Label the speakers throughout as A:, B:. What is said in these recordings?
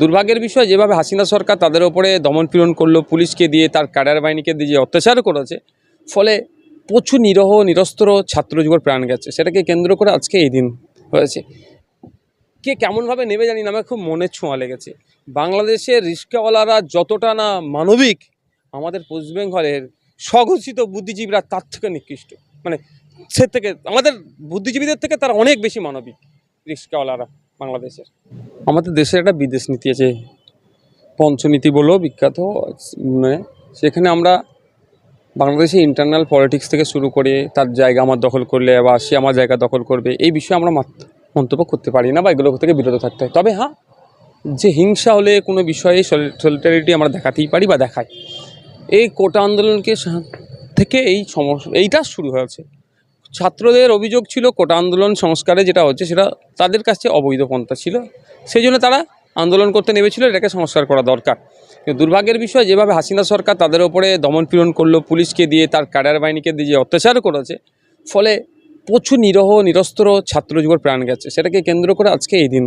A: দুর্ভাগ্যের বিষয়, যেভাবে হাসিনা সরকার তাদের ওপরে দমন পীড়ন করল, পুলিশকে দিয়ে তার ক্যাডার বাহিনীকে দিয়ে যে অত্যাচার করেছে, ফলে প্রচুর নিরহ, নিরস্ত্র ছাত্র যুগের প্রাণ গেছে। সেটাকে কেন্দ্র করে আজকে এই দিন হয়েছে। কে কেমনভাবে নেবে জানি না, আমার খুব মনে ছোঁয়া লেগেছে। বাংলাদেশের রিস্কাওয়ালারা যতটা না মানবিক, আমাদের ওয়েস্ট বেঙ্গলের স্বঘোষিত বুদ্ধিজীবীরা তার থেকে নিকৃষ্ট। মানে সে থেকে, আমাদের বুদ্ধিজীবীদের থেকে তারা অনেক বেশি মানবিক রিক্সাওয়ালারা বাংলাদেশের। আমাদের দেশের একটা বিদেশ নীতি আছে। পঞ্চনীতি বলেও বিখ্যাত মানে সেখানে আমরা বাংলাদেশে ইন্টারনাল পলিটিক্স থেকে শুরু করে তার জায়গা আমার দখল করলে বা সে আমার জায়গা দখল করবে, এই বিষয়ে আমরা মন্তব্য করতে পারি না বা এগুলো থেকে বিরত থাকতে হয়। তবে হ্যাঁ যে হিংসা হলে কোনো বিষয়ে সলিটারিটি আমরা দেখাতেই পারি বা দেখাই। এই কোটা আন্দোলনকে থেকে এই সমস্যা এইটা শুরু হয়েছে। ছাত্রদের অভিযোগ ছিল কোটা আন্দোলন সংস্কারে যেটা হচ্ছে সেটা তাদের কাছে অবৈধ পন্থা ছিল। সেই জন্য তারা আন্দোলন করতে নেমেছিল, এটাকে সংস্কার করা দরকার। দুর্ভাগ্যের বিষয়, যেভাবে হাসিনা সরকার তাদের ওপরে দমন পীড়ন করল, পুলিশকে দিয়ে তার ক্যাডার বাহিনীকে দিয়ে যে অত্যাচার করেছে, ফলে প্রচুর নিরহ, নিরস্ত্র ছাত্র যুগের প্রাণ গেছে। সেটাকে কেন্দ্র করে আজকে এই দিন।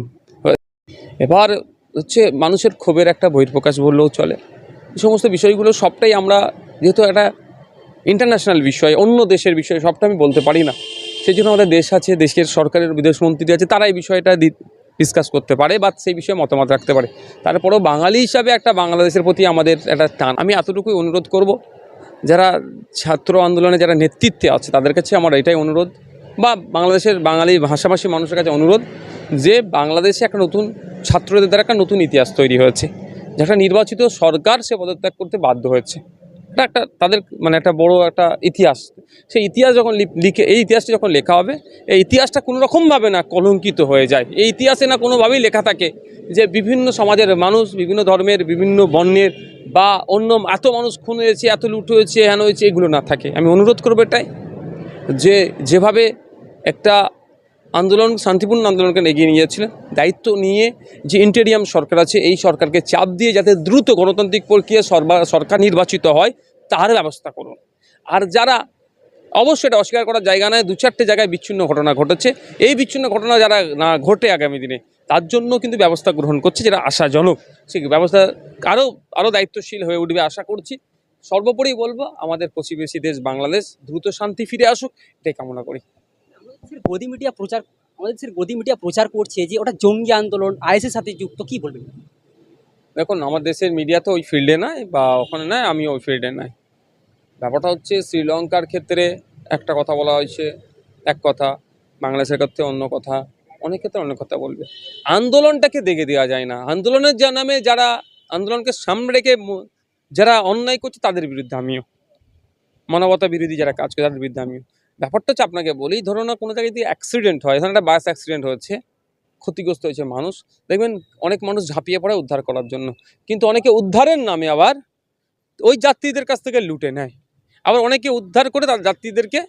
A: এবার হচ্ছে মানুষের ক্ষোভের একটা বহির্প্রকাশ বললেও চলে। এই সমস্ত বিষয়গুলো সবটাই আমরা যেহেতু একটা ইন্টারন্যাশনাল বিষয়, অন্য দেশের বিষয়, সবটা আমি বলতে পারি না। সেই জন্য আমাদের দেশ আছে, দেশের সরকারের বিদেশমন্ত্রী আছে, তারা এই বিষয়টা ডিসকাস করতে পারে বা সেই বিষয়ে মতামত রাখতে পারে। তারপরেও বাঙালি হিসাবে একটা বাংলাদেশের প্রতি আমাদের একটা টান। আমি এতটুকুই অনুরোধ করব, যারা ছাত্র আন্দোলনে যারা নেতৃত্বে আছে, তাদের কাছে আমার এটাই অনুরোধ। বা বাংলাদেশের বাঙালি ভাষাভাষী মানুষের কাছে অনুরোধ যে, বাংলাদেশে একটা নতুন, ছাত্রদের দ্বারা একটা নতুন ইতিহাস তৈরি হয়েছে, যেটা নির্বাচিত সরকার সে পদত্যাগ করতে বাধ্য হয়েছে। এটা একটা তাদের মানে একটা বড় একটা ইতিহাস। সেই ইতিহাস যখন লিখে, এই ইতিহাসটা যখন লেখা হবে, এই ইতিহাসটা কোনো রকমভাবে না কলঙ্কিত হয়ে যায়। এই ইতিহাসে না কোনোভাবেই লেখা থাকে যে বিভিন্ন সমাজের মানুষ, বিভিন্ন ধর্মের, বিভিন্ন বর্ণের বা অন্য এত মানুষ খুন হয়েছে, এত লুট হয়েছে, হেন হয়েছে, এগুলো না থাকে। আমি অনুরোধ করব এটাই যে যেভাবে একটা আন্দোলন, শান্তিপূর্ণ আন্দোলনকে এগিয়ে নিয়ে যাচ্ছিলেন দায়িত্ব নিয়ে যে ইন্টেরিয়াম সরকার আছে, এই সরকারকে চাপ দিয়ে যাতে দ্রুত গণতান্ত্রিক প্রক্রিয়া সরকার নির্বাচিত হয়, তার ব্যবস্থা করুন। আর যারা অবশ্যই এটা অস্বীকার করার জায়গা নয়, দু চারটে জায়গায় বিচ্ছিন্ন ঘটনা ঘটেছে। এই বিচ্ছিন্ন ঘটনা যারা না, ঘটে আগামী দিনে, তার জন্য কিন্তু ব্যবস্থা গ্রহণ করছে যেটা আশাজনক। সেই ব্যবস্থা আরও আরও দায়িত্বশীল হয়ে উঠবে আশা করছি। সর্বোপরি বলব, আমাদের প্রতিবেশী দেশ বাংলাদেশ, দ্রুত শান্তি ফিরে আসুক, এটাই কামনা করি।
B: দেশের গদি মিডিয়া প্রচার, আমাদের দেশের গদি মিডিয়া প্রচার করছে যে ওটা জঙ্গি আন্দোলন, আইএসের সাথে যুক্ত, কি বলবেন?
A: দেখুন, আমার দেশের মিডিয়া তো ওই ফিল্ডে নাই, বা ওখানে নাই আমি ওই ফিল্ডে নাই। ব্যাপারটা হচ্ছে, শ্রীলঙ্কার ক্ষেত্রে একটা কথা বলা হয়েছে, এক কথা, বাংলাদেশের ক্ষেত্রে অন্য কথা, অনেক ক্ষেত্রে অনেক কথা বলবে। আন্দোলনটাকে দেখে দেওয়া যায় না। আন্দোলনের যা নামে যারা আন্দোলনকে সামনে রেখে যারা অন্যায় করছে, তাদের বিরুদ্ধে আমিও। মানবতা বিরোধী যারা কাজ করে, তাদের বিরুদ্ধে আমিও। ব্যাপারটা হচ্ছে আপনাকে বলি ধরুন না কোনো জায়গায় যদি অ্যাক্সিডেন্ট হয় ধরুন একটা বাস অ্যাক্সিডেন্ট হয়েছে, ক্ষতিগ্রস্ত হয়েছে মানুষ, দেখবেন অনেক মানুষ ঝাঁপিয়ে পড়ে উদ্ধার করার জন্য। কিন্তু অনেকে উদ্ধারের নামে আবার ওই যাত্রীদের কাছ থেকে লুটে নেয়। আবার অনেকে উদ্ধার করে তার যাত্রীদেরকে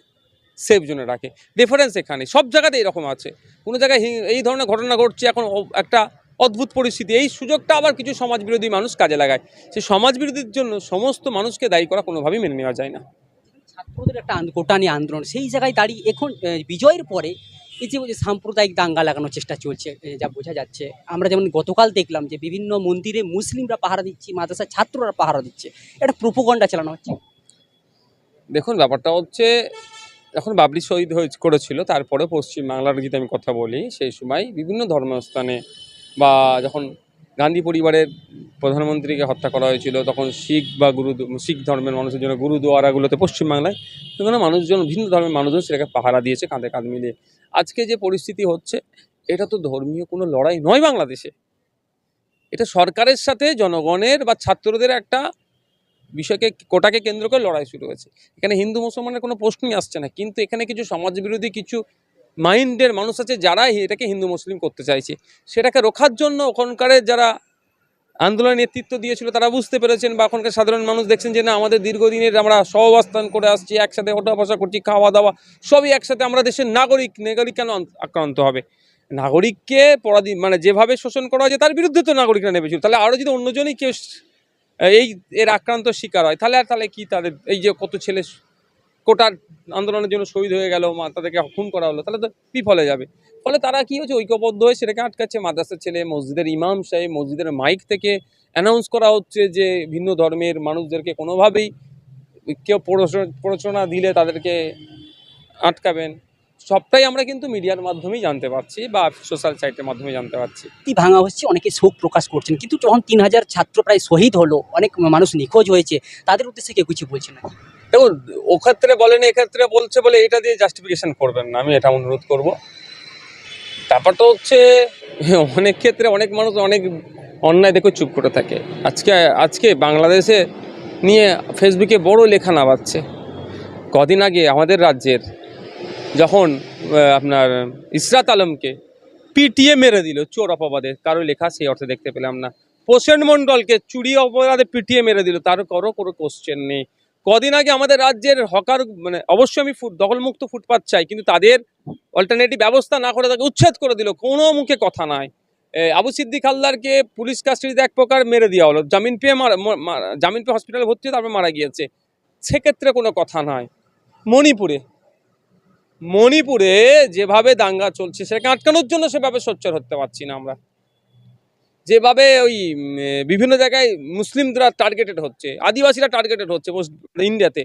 A: সেফ জোনে রাখে। ডিফারেন্স এখানে, সব জায়গাতে এরকম আছে। কোনো জায়গায় এই ধরনের ঘটনা ঘটছে, এখন একটা অদ্ভুত পরিস্থিতি। এই সুযোগটা আবার কিছু সমাজবিরোধী মানুষ কাজে লাগায়। সেই সমাজবিরোধীর জন্য সমস্ত মানুষকে দায়ী করা কোনোভাবেই মেনে নেওয়া যায় না।
B: ছাত্রদের একটা কোটানি আন্দোলন। সেই জায়গায় দাঁড়িয়ে এখন বিজয়ের পরে এই যে যে সাম্প্রদায়িক দাঙ্গা লাগানোর চেষ্টা চলছে যা বোঝা যাচ্ছে, আমরা যেমন গতকাল দেখলাম যে বিভিন্ন মন্দিরে মুসলিমরা পাহারা দিচ্ছে, মাদ্রাসার ছাত্ররা পাহারা দিচ্ছে, এটা প্রোপোগন্ডা চালানো হচ্ছে।
A: দেখুন, ব্যাপারটা হচ্ছে যখন বাবরি শহীদ হয়ে করেছিল, তারপরে পশ্চিমবাংলার যদি আমি কথা বলি, সেই সময় বিভিন্ন ধর্মস্থানে বা যখন গান্ধী পরিবারের প্রধানমন্ত্রীকে হত্যা করা হয়েছিল, তখন শিখ বা গুরু, শিখ ধর্মের মানুষের জন্য গুরুদুয়ারাগুলোতে পশ্চিমবাংলায় সেখানে মানুষজন, ভিন্ন ধর্মের মানুষজন সেটাকে পাহারা দিয়েছে, কাঁধে কাঁধ মিলিয়ে। আজকে যে পরিস্থিতি হচ্ছে, এটা তো ধর্মীয় কোনো লড়াই নয় বাংলাদেশে। এটা সরকারের সাথে জনগণের বা ছাত্রদের একটা বিষয়কে, কোটাকে কেন্দ্র করে লড়াই শুরু হয়েছে। এখানে হিন্দু মুসলমানের কোনো প্রশ্নই আসছে না, কিন্তু এখানে কিছু সমাজবিরোধী, কিছু মাইন্ডের মানুষ আছে যারা এটাকে হিন্দু মুসলিম করতে চাইছে। সেটাকে রোখার জন্য ওখানকার যারা আন্দোলনের নেতৃত্ব দিয়েছিল, তারা বুঝতে পেরেছেন বা এখনকার সাধারণ মানুষ দেখছেন যে না, আমাদের দীর্ঘদিনের আমরা সহবাস্থান করে আসছি, একসাথে ওঠা বসা করছি খাওয়া দাওয়া সবই একসাথে আমরা দেশের নাগরিক নাগরিক কেন আক্রান্ত হবে? নাগরিককে পরাধীন মানে যেভাবে শোষণ করা হয়েছে, তার বিরুদ্ধে তো নাগরিকরা নেমেছিল তাহলে আরও যদি অন্যজনই কেউ, এই এর আক্রান্ত শিকার হয়, তাহলে আর তাহলে কি তাদের, এই যে কত ছেলে কোটার আন্দোলনের জন্য শহীদ হয়ে গেল, মা তাদেরকে খুন করা হলো, তাহলে তো বিফলে যাবে। ফলে তারা কি হচ্ছে ঐক্যবদ্ধ হয়ে সেটাকে আটকাচ্ছে। মাদ্রাসার ছেলে মসজিদের ইমাম সাহেব মসজিদের মাইক থেকে অ্যানাউন্স করা হচ্ছে যে ভিন্ন ধর্মের মানুষদেরকে কোনোভাবেই কেউ প্ররোচনা- দিলে তাদেরকে আটকাবেন। সবটাই আমরা কিন্তু মিডিয়ার মাধ্যমেই জানতে পারছি বা সোশ্যাল সাইটের মাধ্যমে জানতে পারছি।
B: কি ভাঙা হচ্ছে? অনেকে শোক প্রকাশ করছেন। কিন্তু যখন তিন হাজার ছাত্র প্রায় শহীদ হলো, অনেক মানুষ নিখোঁজ হয়েছে, তাদের উদ্দেশ্যে কেউ কিছু বলছে না।
A: দেখুন, ও ক্ষেত্রে বলেন এক্ষেত্রে বলছে বলে এটা দিয়ে জাস্টিফিকেশন করবেন না, আমি এটা অনুরোধ করব। ব্যাপারটা হচ্ছে, অনেক ক্ষেত্রে অনেক মানুষ অনেক অন্যায় দেখে চুপ করে থাকে। আজকে আজকে বাংলাদেশে নিয়ে ফেসবুকে বড় লেখা নামাচ্ছে। কদিন আগে আমাদের রাজ্যের যখন আপনার ইসরাত আলমকে পিটিএ মেরে দিল চোর অপবাদে, কারও লেখা সেই অর্থে দেখতে পেলাম না। প্রসেন মণ্ডলকে চুরি অপরাধে পিটিএ মেরে দিল, তার কারও কোনো কোশ্চেন নেই। কদিন আগে আমাদের রাজ্যের হকার মানে অবশ্যই আমি ফুট, দখলমুক্ত ফুটপাত চাই, কিন্তু তাদের অল্টারনেটিভ ব্যবস্থা না করে তাকে উচ্ছেদ করে দিল, কোনো মুখে কথা নাই। আবু সিদ্দিক হালদারকে পুলিশ কাস্টাডিতে এক প্রকার মেরে দেওয়া হলো, জামিন পেয়ে জামিন পেয়ে হসপিটালে ভর্তি হয়ে তারপর মারা গিয়েছে। সেক্ষেত্রে কোনো কথা নাই। মণিপুরে মণিপুরে যেভাবে দাঙ্গা চলছে, সেটাকে আটকানোর জন্য সেভাবে সোচ্চার হতে পারছি না আমরা। যেভাবে ওই বিভিন্ন জায়গায় মুসলিমরা টার্গেটেড হচ্ছে, আদিবাসীরা টার্গেটেড হচ্ছে ইন্ডিয়াতে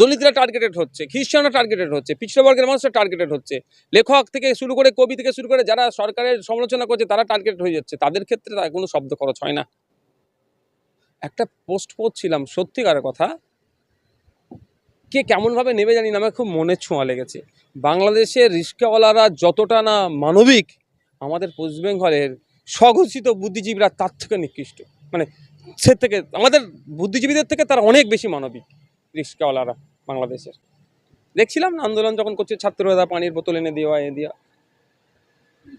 A: দলিতরা টার্গেটেড হচ্ছে, খ্রিস্টানরা টার্গেটেড হচ্ছে পিছড়ে বর্গের মানুষরা টার্গেটেড হচ্ছে, লেখক থেকে শুরু করে, কবি থেকে শুরু করে যারা সরকারের সমালোচনা করছে তারা টার্গেটেড হয়ে যাচ্ছে, তাদের ক্ষেত্রে তার কোনো শব্দ খরচ হয় না। একটা পোস্ট পড়ছিলাম, সত্যিকারের কথা, কে কেমনভাবে নেবে জানি না, আমার খুব মনে ছোঁয়া লেগেছে। বাংলাদেশের রিস্কাওয়ালারা যতটা না মানবিক, আমাদের ওয়েস্ট বেঙ্গলের স্বঘোষিত বুদ্ধিজীবীরা তার থেকে নিকৃষ্ট। মানে সে থেকে আমাদের বুদ্ধিজীবীদের থেকে তারা অনেক বেশি মানবিক রিক্সাওয়ালারা বাংলাদেশের। দেখছিলাম না আন্দোলন যখন করছে ছাত্ররা পানির বোতল এনে দেওয়া এনে দেওয়া।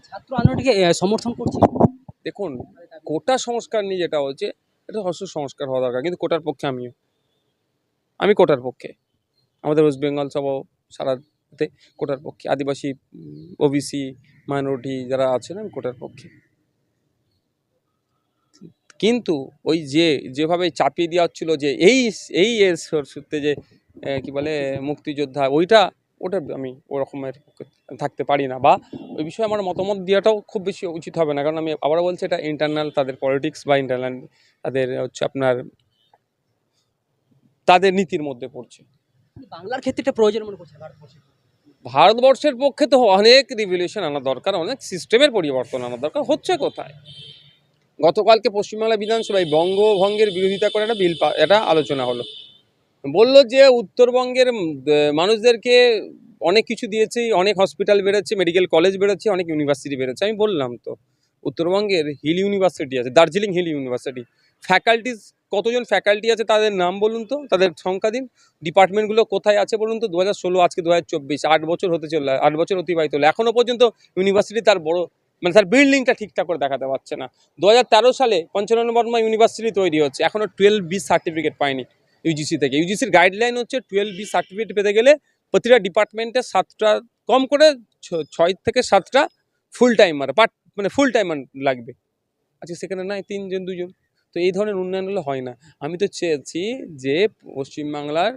B: ছাত্র আন্দোলনটিকে সমর্থন করছে?
A: দেখুন কোটা সংস্কার নিয়ে যেটা হচ্ছে এটা অবশ্যই সংস্কার হওয়া দরকার কিন্তু কোটার পক্ষে আমিও। আমি কোটার পক্ষে। আমাদের ওয়েস্ট বেঙ্গল সহ সারাতে কোটার পক্ষে। আদিবাসী ওবিসি মাইনরিটি যারা আছেন আমি কোটার পক্ষে। কিন্তু ওই যে যেভাবে চাপিয়ে দেওয়া হচ্ছিল যে এই এই এর সূত্রে যে কি বলে মুক্তিযোদ্ধা ওইটা ওটা আমি ওরকমের পক্ষে থাকতে পারি না। বা ওই বিষয়ে আমার মতামত দেওয়াটাও খুব বেশি উচিত হবে না। কারণ আমি আবার বলছি এটা ইন্টারনাল তাদের পলিটিক্স বা ইন্টারনাল তাদের হচ্ছে আপনার তাদের নীতির মধ্যে পড়ছে।
B: বাংলার ক্ষেত্রে এটা প্রয়োজন মনে করছে
A: ভারতবর্ষের পক্ষে? তো অনেক রিভলিউশন আনা দরকার অনেক সিস্টেমের পরিবর্তন আনা দরকার। হচ্ছে কোথায়? গতকালকে পশ্চিমবাংলা বিধানসভায় বঙ্গভঙ্গের বিরোধিতা করে একটা বিল এটা আলোচনা হলো। বলল যে উত্তরবঙ্গের মানুষদেরকে অনেক কিছু দিয়েছে, অনেক হসপিটাল বেরোচ্ছে মেডিকেল কলেজ বেরোচ্ছে অনেক ইউনিভার্সিটি বেরোচ্ছে আমি বললাম তো, উত্তরবঙ্গের হিল ইউনিভার্সিটি আছে দার্জিলিং হিল ইউনিভার্সিটি ফ্যাকাল্টিস কতজন ফ্যাকাল্টি আছে তাদের নাম বলুন তো, তাদের সংখ্যা দিন। ডিপার্টমেন্টগুলো কোথায় আছে বলুন তো দু হাজার ষোলো আজকে দু হাজার চব্বিশ, আট বছর হতে চলল, আট বছর অতিবাহিত হলো। এখনও পর্যন্ত ইউনিভার্সিটি তার বড় মানে তার বিল্ডিংটা ঠিকঠাক করে দেখাতে পারছে না। দু হাজার তেরো সালে পঞ্চানন বর্মা ইউনিভার্সিটি তৈরি হচ্ছে। এখনও টুয়েলভ বি সার্টিফিকেট পায়নি ইউজিসি থেকে। ইউজিসির গাইডলাইন হচ্ছে টুয়েলভ বি সার্টিফিকেট পেতে গেলে প্রতিটা ডিপার্টমেন্টে সাতটা, কম করে ছয় থেকে সাতটা ফুল টাইমার পার্ট মানে ফুল টাইমার লাগবে। আচ্ছা সেখানে নাই তিনজন, দুজন। তো এই ধরনের উন্নয়ন হলে হয় না। আমি তো চেয়েছি যে পশ্চিমবাংলার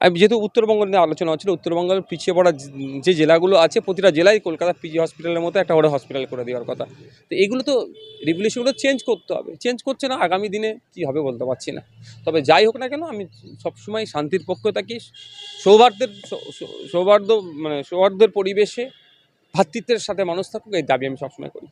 A: যেহেতু উত্তরবঙ্গ নিয়ে আলোচনা হচ্ছিল, উত্তরবঙ্গের পিছিয়ে পড়া যে- জেলাগুলো আছে, প্রতিটা জেলায় কলকাতা পিজি হসপিটালের মতো একটা বড় হসপিটাল করে দেওয়ার কথা। তো এগুলো তো রেগুলেশনগুলো চেঞ্জ করতে হবে। চেঞ্জ করছে না, আগামী দিনে কী হবে বলতে পারছি না। তবে যাই হোক না কেন, আমি সবসময় শান্তির পক্ষে থাকি। সৌহার্দ্যের সৌহার্দ্য মানে সৌহার্দ্যের পরিবেশে ভ্রাতৃত্বের সাথে মানুষ থাকুক, এই দাবি আমি সবসময় করি।